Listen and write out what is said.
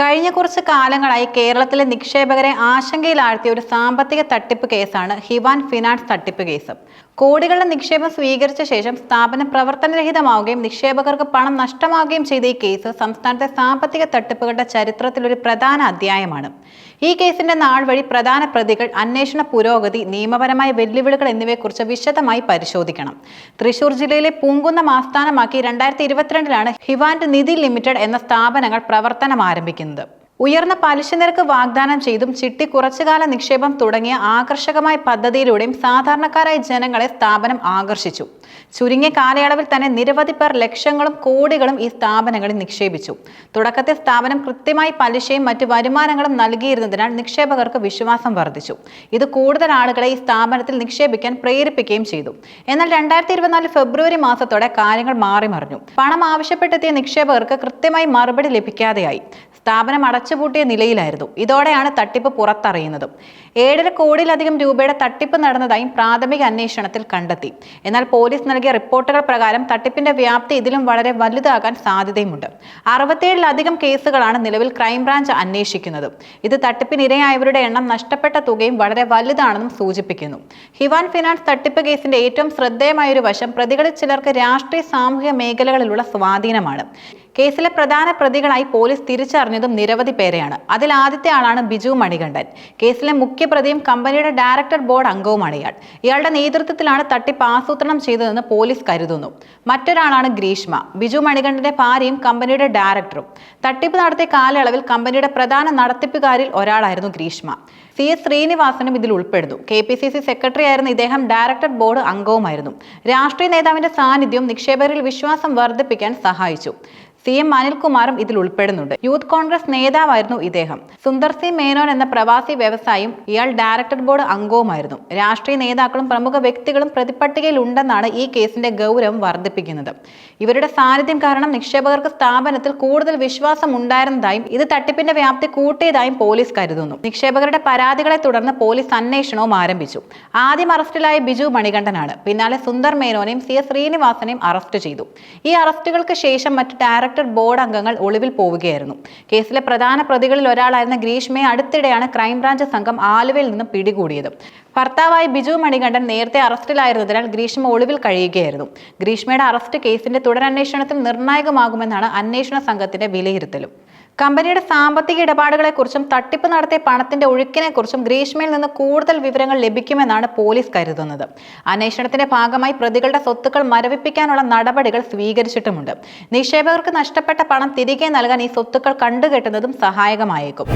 കഴിഞ്ഞ കുറച്ച് കാലങ്ങളായി കേരളത്തിലെ നിക്ഷേപകരെ ആശങ്കയിലാഴ്ത്തിയ ഒരു സാമ്പത്തിക തട്ടിപ്പ് കേസാണ് ഹിവാൻ ഫിനാൻസ് തട്ടിപ്പ് കേസ്. കോടികളുടെ നിക്ഷേപം സ്വീകരിച്ച ശേഷം സ്ഥാപനം പ്രവർത്തനരഹിതമാവുകയും നിക്ഷേപകർക്ക് പണം നഷ്ടമാവുകയും ചെയ്ത ഈ കേസ് സംസ്ഥാനത്തെ സാമ്പത്തിക തട്ടിപ്പുകളുടെ ചരിത്രത്തിൽ ഒരു പ്രധാന അധ്യായമാണ്. ഈ കേസിന്റെ നാൾ വഴി പ്രധാന പ്രതികൾ അന്വേഷണ പുരോഗതി നിയമപരമായ വെല്ലുവിളികൾ എന്നിവയെക്കുറിച്ച് വിശദമായി പരിശോധിക്കണം. തൃശൂർ ജില്ലയിലെ പൂങ്കുന്നം ആസ്ഥാനമാക്കി രണ്ടായിരത്തി ഇരുപത്തിരണ്ടിലാണ് ഹിവാൻഡ് നിധി ലിമിറ്റഡ് എന്ന സ്ഥാപനങ്ങൾ പ്രവർത്തനം ആരംഭിക്കുന്നത് ഉയർന്ന പലിശ നിരക്ക് വാഗ്ദാനം ചെയ്തും ചിട്ടി കുറച്ചുകാല നിക്ഷേപം തുടങ്ങിയ ആകർഷകമായ പദ്ധതിയിലൂടെയും സാധാരണക്കാരായ ജനങ്ങളെ സ്ഥാപനം ആകർഷിച്ചു. ചുരുങ്ങിയ കാലയളവിൽ തന്നെ നിരവധി പേർ ലക്ഷങ്ങളും കോടികളും ഈ സ്ഥാപനങ്ങളിൽ നിക്ഷേപിച്ചു. തുടക്കത്തിൽ സ്ഥാപനം കൃത്യമായി പലിശയും മറ്റു വരുമാനങ്ങളും നൽകിയിരുന്നതിനാൽ നിക്ഷേപകർക്ക് വിശ്വാസം വർദ്ധിച്ചു. ഇത് കൂടുതൽ ആളുകളെ ഈ സ്ഥാപനത്തിൽ നിക്ഷേപിക്കാൻ പ്രേരിപ്പിക്കുകയും ചെയ്തു. എന്നാൽ രണ്ടായിരത്തി ഇരുപത്തിനാല് ഫെബ്രുവരി മാസത്തോടെ കാര്യങ്ങൾ മാറി മറിഞ്ഞു പണം ആവശ്യപ്പെട്ടെത്തിയ നിക്ഷേപകർക്ക് കൃത്യമായി മറുപടി ലഭിക്കാതെയായി. സ്ഥാപനം അടച്ചുപൂട്ടിയ നിലയിലായിരുന്നു. ഇതോടെയാണ് തട്ടിപ്പ് പുറത്തറിയുന്നത്. ഏഴര കോടിയിലധികം രൂപയുടെ തട്ടിപ്പ് നടന്നതായും പ്രാഥമിക അന്വേഷണത്തിൽ കണ്ടെത്തി. എന്നാൽ പോലീസ് നൽകിയ റിപ്പോർട്ടുകൾ പ്രകാരം തട്ടിപ്പിന്റെ വ്യാപ്തി ഇതിലും വളരെ വലുതാകാൻ സാധ്യതയുമുണ്ട്. അറുപത്തിയേഴിലധികം കേസുകളാണ് നിലവിൽ ക്രൈംബ്രാഞ്ച് അന്വേഷിക്കുന്നത്. ഇത് തട്ടിപ്പിനിരയായവരുടെ എണ്ണം നഷ്ടപ്പെട്ട തുകയും വളരെ വലുതാണെന്നും സൂചിപ്പിക്കുന്നു. ഹിവാൻ ഫിനാൻസ് തട്ടിപ്പ് കേസിന്റെ ഏറ്റവും ശ്രദ്ധേയമായ ഒരു വശം പ്രതികളിൽ ചിലർക്ക് രാഷ്ട്രീയ സാമൂഹിക മേഖലകളിലുള്ള സ്വാധീനമാണ്. കേസിലെ പ്രധാന പ്രതികളായി പോലീസ് തിരിച്ചറിഞ്ഞതും നിരവധി പേരെയാണ്. അതിൽ ആദ്യത്തെ ആളാണ് ബിജു മണികണ്ഠൻ. കേസിലെ മുഖ്യപ്രതിയും കമ്പനിയുടെ ഡയറക്ടർ ബോർഡ് അംഗവുമാണ് ഇയാൾ. ഇയാളുടെ നേതൃത്വത്തിലാണ് തട്ടിപ്പ് ആസൂത്രണം ചെയ്തതെന്ന് പോലീസ് കരുതുന്നു. മറ്റൊരാളാണ് ഗ്രീഷ്മ. ബിജു മണികണ്ഠന്റെ ഭാര്യയും കമ്പനിയുടെ ഡയറക്ടറും. തട്ടിപ്പ് നടത്തിയ കാലയളവിൽ കമ്പനിയുടെ പ്രധാന നടത്തിപ്പുകാരിൽ ഒരാളായിരുന്നു ഗ്രീഷ്മ. സി എസ് ശ്രീനിവാസനും ഇതിൽ ഉൾപ്പെടുന്നു. K P C C secretary ആയിരുന്ന ഇദ്ദേഹം ഡയറക്ടർ ബോർഡ് അംഗവുമായിരുന്നു. രാഷ്ട്രീയ നേതാവിന്റെ സാന്നിധ്യം നിക്ഷേപകരിൽ വിശ്വാസം വർദ്ധിപ്പിക്കാൻ സഹായിച്ചു. സി എം അനിൽകുമാറും ഇതിൽ ഉൾപ്പെടുന്നുണ്ട്. യൂത്ത് കോൺഗ്രസ് നേതാവായിരുന്നു ഇദ്ദേഹം. സുന്ദർ സി മേനോൻ എന്ന പ്രവാസി വ്യവസായിയും ഇയാൾ ഡയറക്ടർ ബോർഡ് അംഗവുമായിരുന്നു. രാഷ്ട്രീയ നേതാക്കളും പ്രമുഖ വ്യക്തികളും പ്രതിപട്ടികയിൽ ഉണ്ടെന്നാണ് ഈ കേസിന്റെ ഗൗരവം വർദ്ധിപ്പിക്കുന്നത്. ഇവരുടെ സാന്നിധ്യം കാരണം നിക്ഷേപകർക്ക് സ്ഥാപനത്തിൽ കൂടുതൽ വിശ്വാസം ഉണ്ടായിരുന്നതായും ഇത് തട്ടിപ്പിന്റെ വ്യാപ്തി കൂട്ടിയതായും പോലീസ് കരുതുന്നു. നിക്ഷേപകരുടെ പരാതികളെ തുടർന്ന് പോലീസ് അന്വേഷണവും ആരംഭിച്ചു. ആദ്യം അറസ്റ്റിലായ ബിജു മണികണ്ഠനാണ്. പിന്നാലെ സുന്ദർ മേനോനെയും സി എസ് ശ്രീനിവാസനെയും അറസ്റ്റ് ചെയ്തു. ഈ അറസ്റ്റുകൾക്ക് ശേഷം മറ്റ് ഡയറക്ടർ ബോർഡ് അംഗങ്ങൾ ഒളിവിൽ പോവുകയായിരുന്നു. കേസിലെ പ്രധാന പ്രതികളിൽ ഒരാളായിരുന്ന ഗ്രീഷ്മയെ അടുത്തിടെയാണ് ക്രൈംബ്രാഞ്ച് സംഘം ആലുവയിൽ നിന്ന് പിടികൂടിയത്. ഭർത്താവായ ബിജു മണികണ്ഠൻ നേരത്തെ അറസ്റ്റിലായിരുന്നതിനാൽ ഗ്രീഷ്മ ഒളിവിൽ കഴിയുകയായിരുന്നു. ഗ്രീഷ്മയുടെ അറസ്റ്റ് കേസിന്റെ തുടരന്വേഷണത്തിൽ നിർണായകമാകുമെന്നാണ് അന്വേഷണ സംഘത്തിന്റെ വിലയിരുത്തലും. കമ്പനിയുടെ സാമ്പത്തിക ഇടപാടുകളെക്കുറിച്ചും തട്ടിപ്പ് നടത്തിയ പണത്തിന്റെ ഒഴുക്കിനെക്കുറിച്ചും ഗ്രീഷ്മയിൽ നിന്ന് കൂടുതൽ വിവരങ്ങൾ ലഭിക്കുമെന്നാണ് പോലീസ് കരുതുന്നത്. അന്വേഷണത്തിന്റെ ഭാഗമായി പ്രതികളുടെ സ്വത്തുക്കൾ മരവിപ്പിക്കാനുള്ള നടപടികൾ സ്വീകരിച്ചിട്ടുമുണ്ട്. നിക്ഷേപകർക്ക് നഷ്ടപ്പെട്ട പണം തിരികെ നൽകാൻ ഈ സ്വത്തുക്കൾ കണ്ടുകെട്ടുന്നതും സഹായകമായേക്കും.